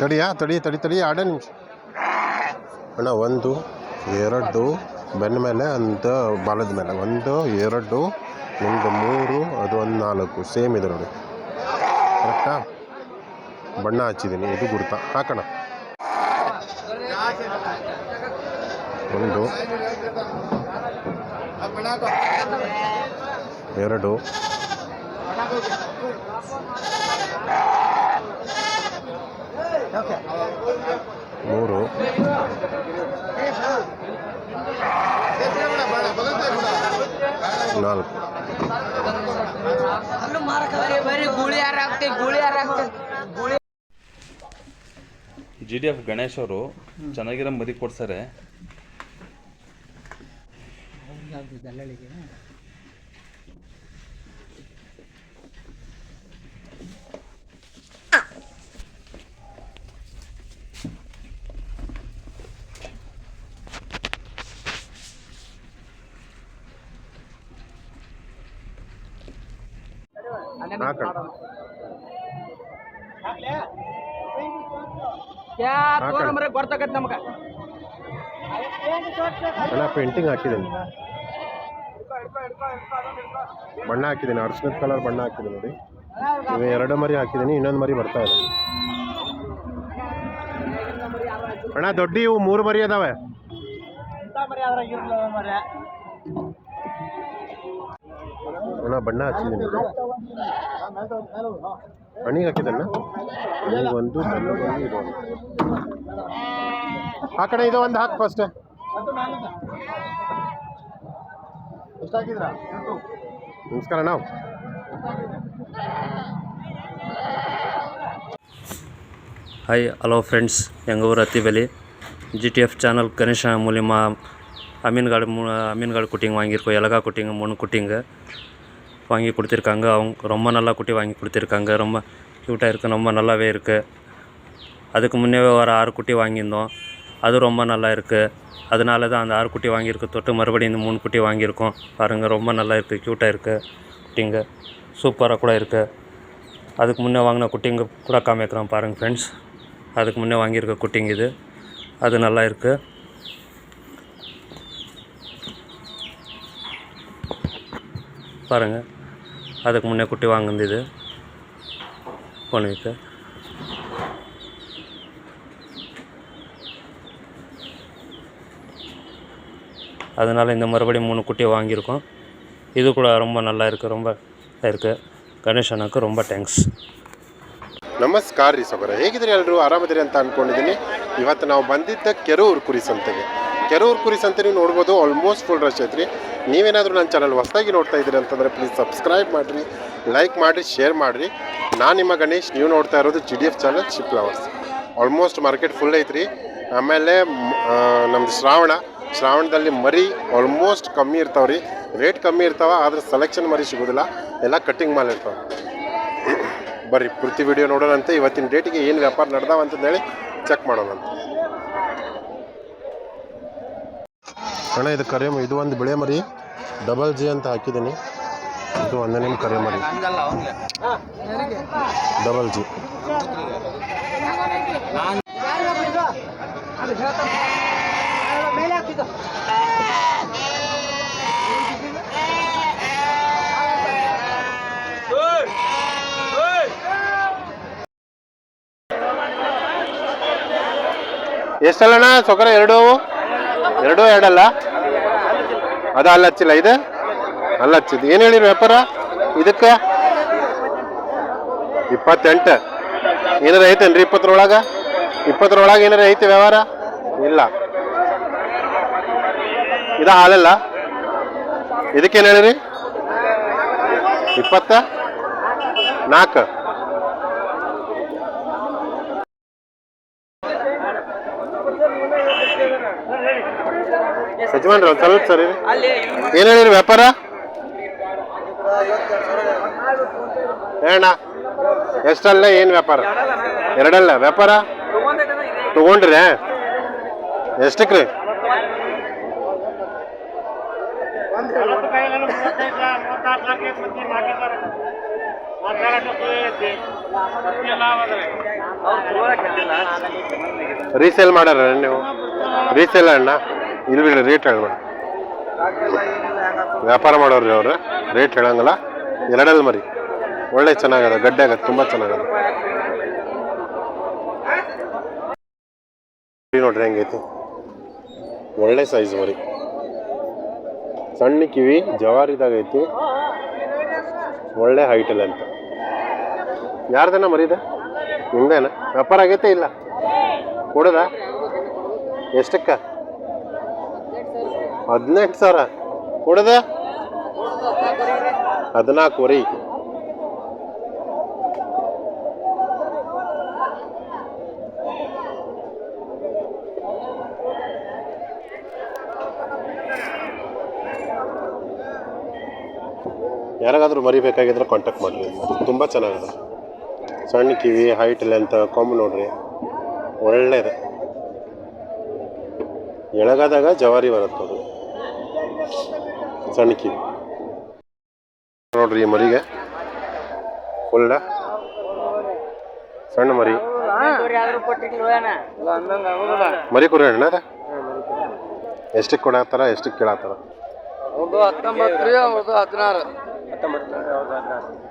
ತಡಿಯಾ ತಡಿ ತಡಿ ತಡಿ, ಎರಡೇ ನಿಮಿಷ. ಅಣ್ಣ, ಒಂದು, ಎರಡು, ಬೆನ್ನ ಮೇಲೆ, ಅಂತ ಬಾಲದ ಮೇಲೆ. ಒಂದು, ಎರಡು, ನಿಮ್ದು ಮೂರು, ಅದು ಒಂದು ನಾಲ್ಕು. ಸೇಮ್ ಇದೆ ನೋಡಿ. ಕರೆಕ್ಟಾ? ಬಣ್ಣ ಹಚ್ಚಿದ್ದೀನಿ, ಇದು ಗುರುತ. ಹಾಕೋಣ ಒಂದು, ಎರಡು ಮೂರು ನಾಲ್ಕು. ಜಿ ಡಿ ಎಫ್ ಗಣೇಶ್ ಅವರು ಚೆನ್ನಾಗಿರೋ ಮದಿ ಕೊಡ್ತಾರೆ ಹಾಕೋಣ ಯಾ ಹಾಕೋಣ. ತೋರಮ್ರೆ ಗೊತ್ತಾಗತ್ತೆ ನಮ್ಗೆ. ಅಣ್ಣ ಪೇಂಟಿಂಗ್ ಹಾಕಿದ್ದೀನಿ. ಬಣ್ಣ ಹಾಕಿದ್ದೀನಿ ಅರ್ಶನದ ಕಲರ್ ಬಣ್ಣ ಹಾಕಿದೆ ನೋಡಿ. ಇವು ಎರಡು ಮರಿ ಹಾಕಿದ್ದೀನಿ ಇನ್ನೊಂದು ಮರಿ ಬರ್ತಾ ಇದೆ. ಅಣ್ಣ ದೊಡ್ಡ ಇವು ಮೂರು ಮರಿ ಅದಾವೆ. ಅಣ್ಣ ಬಣ್ಣ ಹಚ್ಚಿದ್ದೀನಿ ಹಣಿಗೆ ಹಾಕಿದ್ದಣ್ಣ ಹಣಿಗೆ ಒಂದು ಬೆಲ್ಲಗೆ ಒಂದು ಇದು ಒಂದು ಹಾಕಣ ಇದು ಒಂದು ಹಾಕಿ ಫಸ್ಟ್ ನಮಸ್ಕಾರ ನಾವು ಹಾಯ್ ಹಲೋ ಫ್ರೆಂಡ್ಸ್ எங்கள் அத்திவெளி ஜிடிஎஃப் சேனல் கணேஷ் மூலிமா அமீன்காடு மூ அமீன்காடு குட்டிங்க வாங்கியிருக்கோம் எலகா குட்டிங்க மூணு குட்டிங்க வாங்கி கொடுத்துருக்காங்க. அவங்க ரொம்ப நல்லா குட்டி வாங்கி கொடுத்துருக்காங்க. ரொம்ப க்யூட்டாக இருக்குது ரொம்ப நல்லாவே இருக்குது அதுக்கு முன்னே ஒரு ஆறு குட்டி வாங்கியிருந்தோம். அது ரொம்ப நல்லா இருக்குது அதனால தான் அந்த ஆறு குட்டி வாங்கியிருக்கு தொட்டு மறுபடியும் இந்த மூணு குட்டி வாங்கியிருக்கோம். பாருங்கள் ரொம்ப நல்லா இருக்குது க்யூட்டாக இருக்குது குட்டிங்க. சூப்பராக கூட இருக்குது அதுக்கு முன்னே வாங்கின குட்டிங்க கூட காமிக்கிறோம் பாருங்கள் ஃப்ரெண்ட்ஸ் அதுக்கு முன்னே வாங்கியிருக்க குட்டிங்க இது. அது நல்லா இருக்குது பாருங்கள் அதுக்கு முன்னே குட்டி வாங்கினது இது பொண்ணுக்கு அதனால் இந்த மறுபடியும் மூணு குட்டி வாங்கியிருக்கோம் இது கூட ரொம்ப நல்லா இருக்குது ரொம்ப இருக்குது ಗಣೇಶ್ ಅಣ್ಣಕ್ಕೆ ரொம்ப ಥ್ಯಾಂಕ್ಸ್ ನಮಸ್ಕಾರ ರೀ ಸೊಗರ ಹೇಗಿದ್ರಿ ಎಲ್ಲರೂ ಆರಾಮದಿರಿ ಅಂತ ಅನ್ಕೊಂಡಿದ್ದೀನಿ ಇವತ್ತು ನಾವು ಬಂದಿದ್ದ ಕೆರೂರು ಕುರಿ ಸಂತೆಗೆ ಕೆರೂರು ಕುರಿ ಸಂತೆ ನೀವು ನೋಡ್ಬೋದು ಆಲ್ಮೋಸ್ಟ್ ಫುಲ್ ರಶ್ ಐತ್ರಿ. ನೀವೇನಾದರೂ ನನ್ನ ಚಾನಲ್ ಹೊಸದಾಗಿ ನೋಡ್ತಾ ಇದ್ದೀರಿ ಅಂತಂದರೆ ಪ್ಲೀಸ್ ಸಬ್ಸ್ಕ್ರೈಬ್ ಮಾಡಿರಿ ಲೈಕ್ ಮಾಡಿರಿ ಶೇರ್ ಮಾಡಿರಿ. ನಾನು ನಿಮ್ಮ ಗಣೇಶ್, ನೀವು ನೋಡ್ತಾ ಇರೋದು G D F channel lovers almost market full ಐತ್ರಿ. ಆಮೇಲೆ ನಮ್ಮದು ಶ್ರಾವಣ. ಶ್ರಾವಣದಲ್ಲಿ ಮರಿ ಆಲ್ಮೋಸ್ಟ್ ಕಮ್ಮಿ ಇರ್ತಾವ್ರಿ. ರೇಟ್ ಕಮ್ಮಿ ಇರ್ತಾವ, ಆದರೆ ಸೆಲೆಕ್ಷನ್ ಮರಿ ಸಿಗೋದಿಲ್ಲ. ಎಲ್ಲ ಕಟ್ಟಿಂಗ್ ಮಾಲ್ ಇರ್ತಾವೆ. ಬರ್ರಿ ಪೂರ್ತಿ ವಿಡಿಯೋ ನೋಡೋಣಂತೆ. ಇವತ್ತಿನ ಡೇಟಿಗೆ ಏನು ವ್ಯಾಪಾರ ನಡೆದಾವಂತಂದೇಳಿ ಚೆಕ್ ಮಾಡೋಣಂತ. ಅಣ್ಣ ಇದು ಕರೆ ಇದು ಒಂದು ಬಿಳೆ ಮರಿ ಡಬಲ್ ಜಿ ಅಂತ ಹಾಕಿದ್ದೀನಿ. ಇದು ಒಂದನೇ ಕರೆ ಮರಿ. Double G ಎಷ್ಟಲ್ಲಣ್ಣ? ಸೊಕರ ಎರಡೂ ಎರಡು ಎರಡಲ್ಲ? ಅದು ಅಲ್ಲ ಹಚ್ಚಿಲ್ಲ, ಇದು? ಅಲ್ಲ ಹಚ್ಚಿದ್ದು. ಏನು ಹೇಳಿರಿ ವ್ಯಾಪಾರ? ಇದಕ್ಕೆ? ಇಪ್ಪತ್ತೆಂಟ. ಏನಾರ ಐತೇನ್ರಿ ಇಪ್ಪತ್ತರೊಳಗ? ಇಪ್ಪತ್ತರೊಳಗೆ ಏನಾರ ಐತಿ ವ್ಯವಹಾರ? ಇಲ್ಲ. ಇದು ಹಾಲಲ್ಲ? ಇದಕ್ಕೇನು ಹೇಳಿರಿ? ಇಪ್ಪತ್ತ ನಾಲ್ಕು. ಯಜಮಾನ್ರಿ ಒಂದು ಸ್ವಲ್ಪ ಸರಿ. ಏನು ಹೇಳಿರಿ ವ್ಯಾಪಾರ? ಹೇಳ ಎಷ್ಟಲ್ಲ ಏನು ವ್ಯಾಪಾರ? ಎರಡಲ್ಲ ವ್ಯಾಪಾರ? ತಗೊಂಡ್ರಿ? ಎಷ್ಟಕ್ಕೆ ರೀ ರೀಸೇಲ್ ಮಾಡಾರ ನೀವು? ರೀಸೇಲ್ ಅಣ್ಣ? ಬಿಡ್ರಿ ರೇಟ್ ಹೇಳ್ಬೇಡ. ವ್ಯಾಪಾರ ಮಾಡೋರು ಅವರು ರೇಟ್ ಹೇಳಂಗಲ್ಲ. ಎರಡಲ್ಲಿ ಮರಿ. ಒಳ್ಳೆ ಚೆನ್ನಾಗದ, ಗಡ್ಡೆ ಆಗತ್ತೆ, ತುಂಬ ಚೆನ್ನಾಗದ. ನೋಡ್ರಿ ಹೆಂಗೈತಿ. ಒಳ್ಳೆ ಸೈಜ್ ಮರಿ. ಸಣ್ಣ ಕಿವಿ, ಜವಾರಿದಾಗ ಐತಿ. ಒಳ್ಳೆ ಹೈಟಲ್ಲಿ ಅಂತ. ಯಾರ್ದನ ಮರಿದ ನಿಮ್ದೇನ? ವ್ಯಾಪಾರ ಆಗೈತೆ ಇಲ್ಲ? ಕೊಡದ? ಎಷ್ಟಕ್ಕ? ಹದಿನೆಂಟು ಸಾವಿರ. ಕೊಡದ? ಹದಿನಾಲ್ಕುವರೆ ಯಾರಿಗಾದ್ರೂ ಮರಿಬೇಕಾಗಿದ್ರೆ ಕಾಂಟ್ಯಾಕ್ಟ್ ಮಾಡಿರಿ. ತುಂಬ ಚೆನ್ನಾಗಿದೆ. ಸಣ್ಣ ಕಿವಿ ಹೈಟ್ ಲೆಂತ್ ಕಾಮನ್ ನೋಡ್ರಿ. ಒಳ್ಳೇದು ಎಳಗಾದಾಗ ಜವಾರಿ ಬರುತ್ತೆ ಅದು. ಸಣ್ಣ ಕಿವಿ ನೋಡ್ರಿ ಈ ಮರಿಗೆ. ಫುಲ್ಲ ಸಣ್ಣ ಮರಿ. ಮರಿ ಕುರಿ ಅಣ್ಣ ಅದ? ಎಷ್ಟಕ್ಕೆ ಕೊಡತ್ತಾರ ಎಷ್ಟಕ್ಕೆ ಕೇಳತ್ತಾರ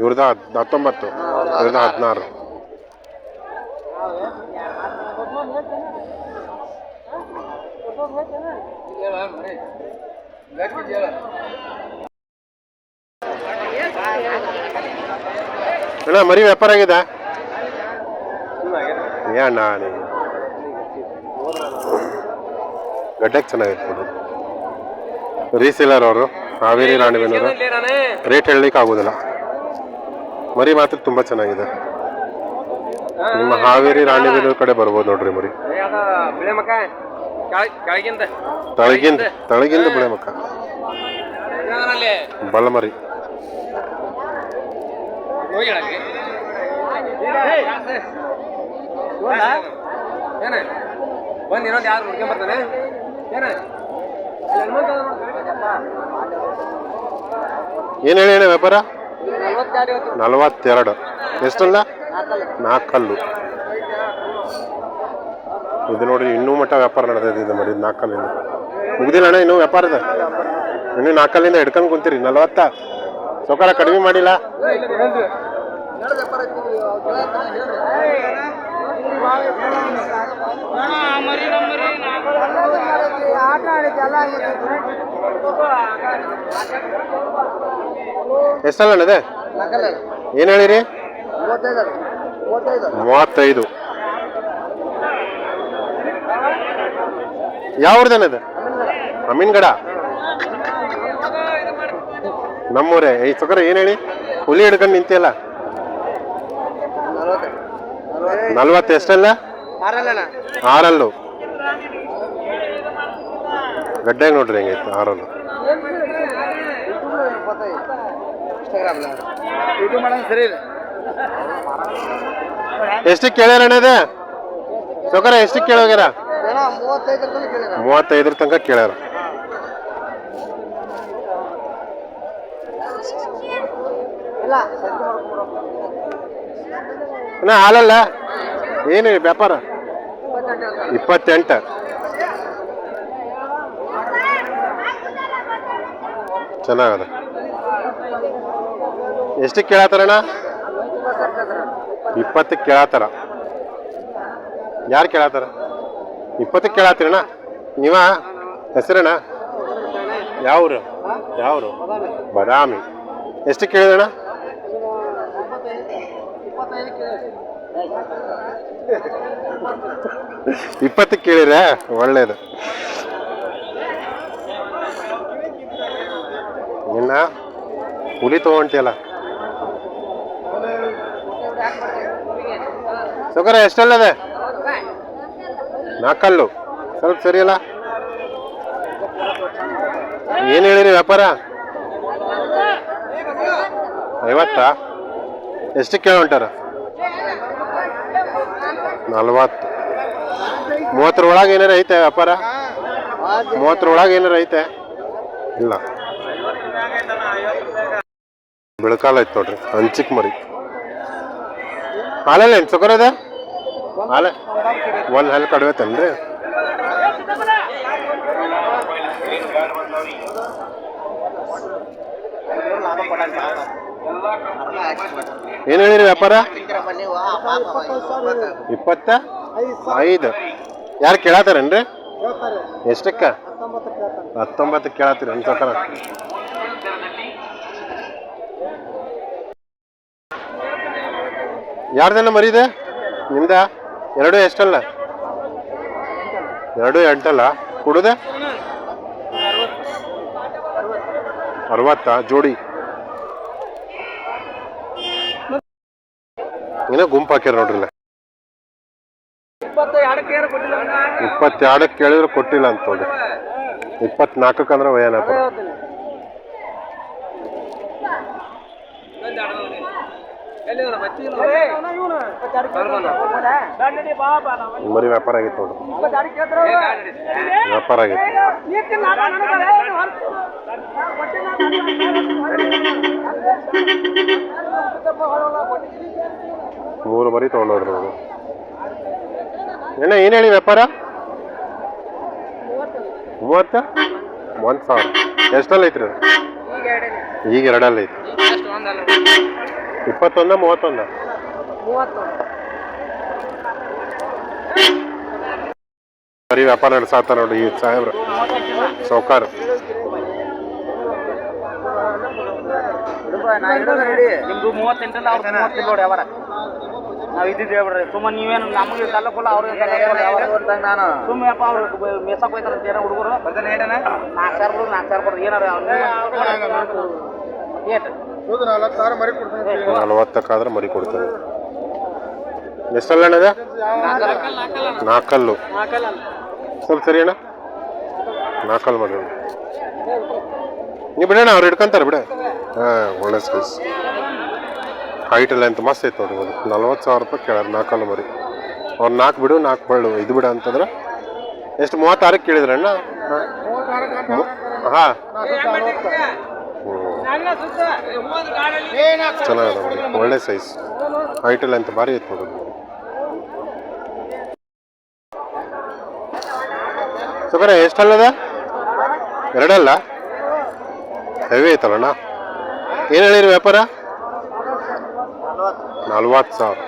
ಇವ್ರದ ಹತ್ತೊಂಬತ್ತು ಇವ್ರದ ಹದಿನಾರು. ಅಣ್ಣ, ಮರಿ ವ್ಯಾಪಾರ ಆಗಿದೆ. ಏ ಅಣ್ಣ ಗಡ್ಡಕ್ಕೆ ಚೆನ್ನಾಗೈತೆ ನೋಡ್ರಿ ರೀಸೇಲರ್ ಅವರು, ಹಾವೇರಿ ರಾಣಿಬೆನ್ನೂರು. ರೇಟ್ ಹೇಳಲಿಕ್ಕೆ ಆಗೋದಿಲ್ಲ. ಮರಿ ಮಾತ್ರ ತುಂಬ ಚೆನ್ನಾಗಿದೆ. ನಿಮ್ಮ ಹಾವೇರಿ, ರಾಣಿಬೆನ್ನೂರು ಕಡೆ ಬರ್ಬೋದು ನೋಡ್ರಿ ಮರಿ. ಕೆಳಗಿಂದ. ತಳಗಿಂದ ತಳಗಿಂದ ಬಿಳೆ ಮಕ್ಕ. ಬಳ್ಳಮರಿ. ಏನ? ಬಂದ್ ಇನ್ನೊಂದು ಯಾರು ಹುಡ್ಕೊಂಡ್ ಬರ್ತಾನೆ? ಏನ? ಏನು ಹೇಳಿ ಅಣ್ಣ ವ್ಯಾಪಾರ? ನಲವತ್ತೆರಡು. ಎಷ್ಟಲ್ಲ? ನಾಲ್ಕಲ್ಲು. ಇದು ನೋಡಿ ಇನ್ನೂ ಮಟ್ಟ ವ್ಯಾಪಾರ ನಡೆದಿದೆ ಇದು ಮರಿ ನಾಲ್ಕಲ್ಲಿಂದ. ಮುಗ್ದಿಲ್ಲ ಅಣ್ಣ ಇನ್ನೂ ವ್ಯಾಪಾರ ಇದೆ. ಇನ್ನೂ ನಾಲ್ಕಲ್ಲಿಂದ ಹಿಡ್ಕೊಂಡು ಕುಂತೀರಿ ನಲವತ್ತ. ಸೌಕಾರ ಕಡಿಮೆ ಮಾಡಿಲ್ಲ. ಎಷ್ಟಲ್ಲ ಅಣ್ಣ ಅದೇ ಏನು ಹೇಳಿರಿ? ಮೂವತ್ತೈದು. ಯಾವ್ರದೇನದು ಅಮೀನ್ಗಡ ನಮ್ಮೂರೇ. ಈ ಸೊಕರ ಏನು ಹೇಳಿ? ಹುಲಿ ಹಿಡ್ಕೊಂಡು ನಿಂತಿಯಲ್ಲ? ನಲ್ವತ್ತು ಎಷ್ಟಲ್ಲ? ಆರಲ್ಲು. ಗಡ್ಡೆಗೆ ನೋಡ್ರಿ ಹೆಂಗೈತೆ ಆರಲ್ಲು. ಎಷ್ಟಕ್ಕೆ ಕೇಳ್ಯಾರಣ್ಣ ಇದೆ? ಸೊಕರ ಎಷ್ಟಕ್ಕೆ ಕೇಳೋಗ್ಯಾರ? ಮೂವತ್ತೈದರ ತನಕ ಕೇಳ್ಯಾರ. ಅಣ್ಣ ಹಾಲಲ್ಲ? ಏನು ವ್ಯಾಪಾರ? ಇಪ್ಪತ್ತೆಂಟ. ಚೆನ್ನಾಗದ. ಎಷ್ಟು ಕೇಳತ್ತಾರಣ್ಣ ಇಪ್ಪತ್ತಕ್ಕೆ ಕೇಳತ್ತಾರ. ಯಾರು ಕೇಳತ್ತಾರ? ಇಪ್ಪತ್ತಕ್ಕೆ ಕೇಳತ್ತೀರಣ್ಣ? ನೀವ ಹೆಸರಣ್ಣ ಯಾವ್ರು? ಯಾವ್ರು? ಬದಾಮಿ. ಎಷ್ಟು ಕೇಳಿದಣ್ಣ ಇಪ್ಪತ್ತಕ್ಕೆ ಕೇಳಿರ ಒಳ್ಳೇದು. ಇನ್ನ ಹುಲಿ ತಗೊಂತಿಯಲ್ಲ ಸುಗರ ಎಷ್ಟಲ್ಲದೆ ನಾಲ್ಕಲ್ಲು ಸ್ವಲ್ಪ ಸರಿಯಲ್ಲ ಏನು ಹೇಳಿರಿ ವ್ಯಾಪಾರ? ಐವತ್ತಾ? ಎಷ್ಟು ಹೊಂಟಾರ ನಲ್ವತ್ತು. ಮೂವತ್ತರ ಒಳಗೆ ಏನಾರ ಐತೆ ವ್ಯಾಪಾರ? ಮೂವತ್ತರ ಒಳಗೆ ಏನಾರ ಐತೆ? ಇಲ್ಲ. ಬೆಳಕಾಲ ಐತೆ ನೋಡ್ರಿ, ಹಂಚಿಕ್ ಮರಿ. ಹಾಲಲ್ಲ ಏನು ಸುಗರ್ ಹಾಲೆ ಒಂದು ಹಲ್ ರೀ ಏನು ಹೇಳಿರಿ ವ್ಯಾಪಾರ? ಇಪ್ಪತ್ತ? ಐದು. ಯಾರು ಕೇಳತ್ತಾರೇನ್ರಿ ಎಷ್ಟಕ್ಕ? ಹತ್ತೊಂಬತ್ತು ಕೇಳತ್ತೀರಿ ಅನ್ಸತ್ತಾರ ಯಾರ್ದನ್ನ ಮರಿದೆ ನಿಮ್ದ? ಎರಡು ಎಷ್ಟಲ್ಲ? ಎರಡು ಎಂಟಲ್ಲ? ಕುಡುದೆ? ಅರವತ್ತಾ? ಜೋಡಿ. ಏನೋ ಗುಂಪು ಹಾಕ್ಯಾರ ನೋಡ್ರಿಲ್ಲ. ಇಪ್ಪತ್ತೆರಡಕ್ಕೆ ಕೇಳಿದ್ರು ಕೊಟ್ಟಿಲ್ಲ ಅಂತ ನೋಡಿ ಇಪ್ಪತ್ನಾಲ್ಕಕ್ಕೆ ಅಂದ್ರೆ ವಯನಪ್ಪ ಮರಿ ವ್ಯಾಪಾರ ಆಗಿತ್ತು ವ್ಯಾಪಾರ ಆಗಿತ್ತು. ಮೂರು ಮರಿ ತೊಗೊಂಡೋದ್ರಿ ಅವರು ಏನ ಏನು ಹೇಳಿ ವ್ಯಾಪಾರ? ಮೂವತ್ತ? ಒಂದು ಸಾವಿರ. ಎಷ್ಟಲ್ಲಿ ಐತ್ರಿ ಈಗ ಎರಡಲ್ಲಿ ಐತಿ ಇಪ್ಪತ್ತೊಂದ ಮೂವತ್ತೊಂದ? ಬರೀ ವ್ಯಾಪಾರ ನಡೆಸಾತ ನೋಡಿ ಈ ಸಾಹೇಬ್ರ. ಸೌಕಾರ. ನಿಮ್ದು ಮೂವತ್ತೆಂಟಲ್ಲ ಮೂವತ್ತಿಲ್ಲ ನೋಡಿ ಅವರ ನಾವು ಇದ್ದಿದ್ದು ಹೇಳ್ಬಿಡ್ರಿ. ಸುಮ್ಮನೆ ನೀವೇನು ನಮಗೆ ತಲ್ಲಕ್ಕೊಲ್ಲ ಅವ್ರಿಗೆ ನಾನು? ಸುಮ್ಮನೆ ಅಪ್ಪ ಅವ್ರು ಮೇಸಕ್ಕೆ ಹೋಯ್ತಾರ ಅಂತ ಏನೋ ಹುಡುಗರು. ನಾಲ್ಕು ಸಾವಿರ ಬಿಡು ನಾಲ್ಕು ಸಾವಿರ ಕೊಡ್ರಿ ಏನಾರ ಏಟ್ ನಲವತ್ತಕ್ಕಾದ್ರೆ ಮರಿ ಕೊಡ್ತೇವೆ ಎಷ್ಟಲ್ಲ ಅಣ್ಣದ ನಾಲ್ಕಲ್ಲು ಸ್ವಲ್ಪ ಸರಿ ಅಣ್ಣ? ನಾಲ್ಕಲ್ಲು ಮಾಡಿ ನೀವು ಬಿಡೋಣ ಅವ್ರು ಹಿಡ್ಕೊಂತಾರೆ, ಬಿಡ. ಹಾಂ, ಒಳ್ಳೆ ಸೈಸ್ ಹೈಟ್ ಎಲ್ಲ ಅಂತ ಮಸ್ತ್ ಐತೆ ನೋಡಿ, ಒಂದು ನಲ್ವತ್ತು ಸಾವಿರ ರೂಪಾಯಿ ಕೇಳಾರ ನಾಲ್ಕಲ್ಲು ಮರಿ. ಅವ್ರು ನಾಲ್ಕು ಬಿಡು ನಾಲ್ಕು ಬಳ್ಳು, ಇದು ಬಿಡ ಅಂತಂದ್ರೆ ಎಷ್ಟು ಮೂವತ್ತಾರಕ್ಕೆ ಕೇಳಿದ್ರಣ್ಣ? ಹಾಂ. ಚೆನ್ನಾಗದ ಒಳ್ಳೆ ಸೈಜ್ ಹೈಟ್ ಎಲ್ಲ ಅಂತ ಭಾರಿ ಐತೆ ನೋಡಿ. ಸುಖರ ಎಷ್ಟಲ್ಲದ ಎರಡಲ್ಲ ಹೆವಿ ಐತಲ್ಲಣ್ಣ. ಏನು ಹೇಳಿರಿ ವ್ಯಾಪಾರ? ನಲ್ವತ್ತು ಸಾವಿರ.